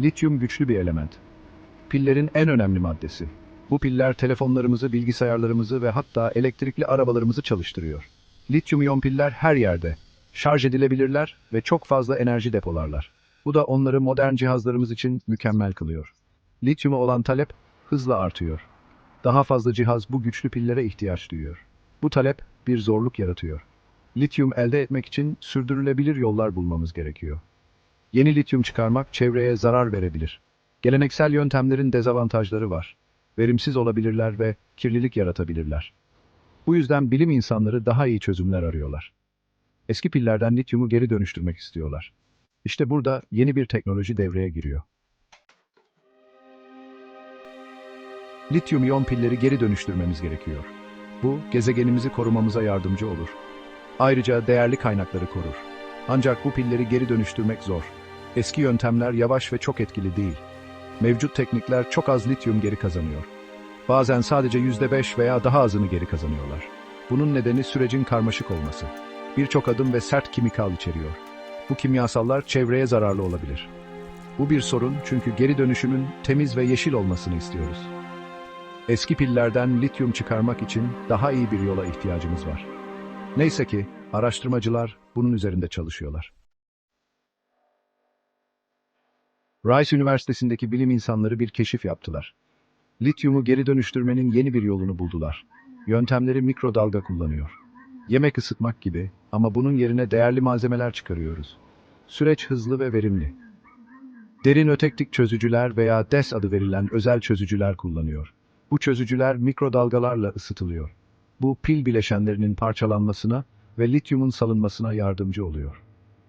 Lityum güçlü bir element. Pillerin en önemli maddesi. Bu piller telefonlarımızı, bilgisayarlarımızı ve hatta elektrikli arabalarımızı çalıştırıyor. Lityum iyon piller her yerde. Şarj edilebilirler ve çok fazla enerji depolarlar. Bu da onları modern cihazlarımız için mükemmel kılıyor. Lityuma olan talep hızla artıyor. Daha fazla cihaz bu güçlü pillere ihtiyaç duyuyor. Bu talep bir zorluk yaratıyor. Lityum elde etmek için sürdürülebilir yollar bulmamız gerekiyor. Yeni lityum çıkarmak çevreye zarar verebilir. Geleneksel yöntemlerin dezavantajları var. Verimsiz olabilirler ve kirlilik yaratabilirler. Bu yüzden bilim insanları daha iyi çözümler arıyorlar. Eski pillerden lityumu geri dönüştürmek istiyorlar. İşte burada yeni bir teknoloji devreye giriyor. Lityum iyon pilleri geri dönüştürmemiz gerekiyor. Bu, gezegenimizi korumamıza yardımcı olur. Ayrıca değerli kaynakları korur. Ancak bu pilleri geri dönüştürmek zor. Eski yöntemler yavaş ve çok etkili değil. Mevcut teknikler çok az lityum geri kazanıyor. Bazen sadece %5 veya daha azını geri kazanıyorlar. Bunun nedeni sürecin karmaşık olması. Birçok adım ve sert kimikal içeriyor. Bu kimyasallar çevreye zararlı olabilir. Bu bir sorun çünkü geri dönüşümün temiz ve yeşil olmasını istiyoruz. Eski pillerden lityum çıkarmak için daha iyi bir yola ihtiyacımız var. Neyse ki araştırmacılar bunun üzerinde çalışıyorlar. Rice Üniversitesi'ndeki bilim insanları bir keşif yaptılar. Lityumu geri dönüştürmenin yeni bir yolunu buldular. Yöntemleri mikrodalga kullanıyor. Yemek ısıtmak gibi ama bunun yerine değerli malzemeler çıkarıyoruz. Süreç hızlı ve verimli. Derin ötektik çözücüler veya DES adı verilen özel çözücüler kullanıyor. Bu çözücüler mikrodalgalarla ısıtılıyor. Bu pil bileşenlerinin parçalanmasına ve lityumun salınmasına yardımcı oluyor.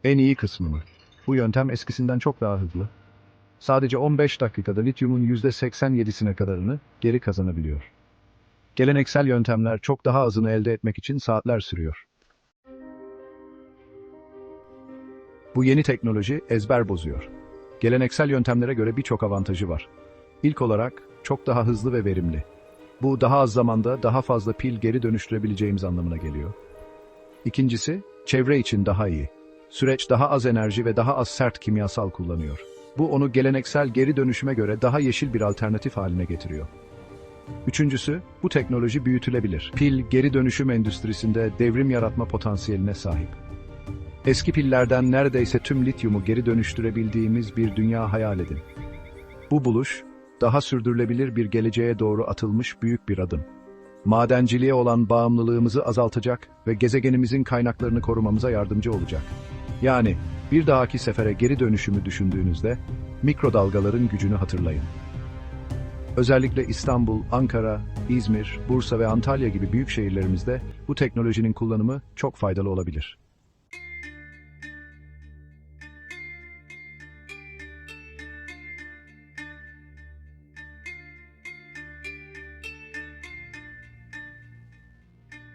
En iyi kısmı mı? Bu yöntem eskisinden çok daha hızlı. Sadece 15 dakikada lityumun %87'sine kadarını geri kazanabiliyor. Geleneksel yöntemler çok daha azını elde etmek için saatler sürüyor. Bu yeni teknoloji ezber bozuyor. Geleneksel yöntemlere göre birçok avantajı var. İlk olarak çok daha hızlı ve verimli. Bu daha az zamanda daha fazla pil geri dönüştürebileceğimiz anlamına geliyor. İkincisi, çevre için daha iyi. Süreç daha az enerji ve daha az sert kimyasal kullanıyor. Bu onu geleneksel geri dönüşüme göre daha yeşil bir alternatif haline getiriyor. Üçüncüsü, bu teknoloji büyütülebilir. Pil, geri dönüşüm endüstrisinde devrim yaratma potansiyeline sahip. Eski pillerden neredeyse tüm lityumu geri dönüştürebildiğimiz bir dünya hayal edin. Bu buluş, daha sürdürülebilir bir geleceğe doğru atılmış büyük bir adım. Madenciliğe olan bağımlılığımızı azaltacak ve gezegenimizin kaynaklarını korumamıza yardımcı olacak. Yani bir dahaki sefere geri dönüşümü düşündüğünüzde mikrodalgaların gücünü hatırlayın. Özellikle İstanbul, Ankara, İzmir, Bursa ve Antalya gibi büyük şehirlerimizde bu teknolojinin kullanımı çok faydalı olabilir.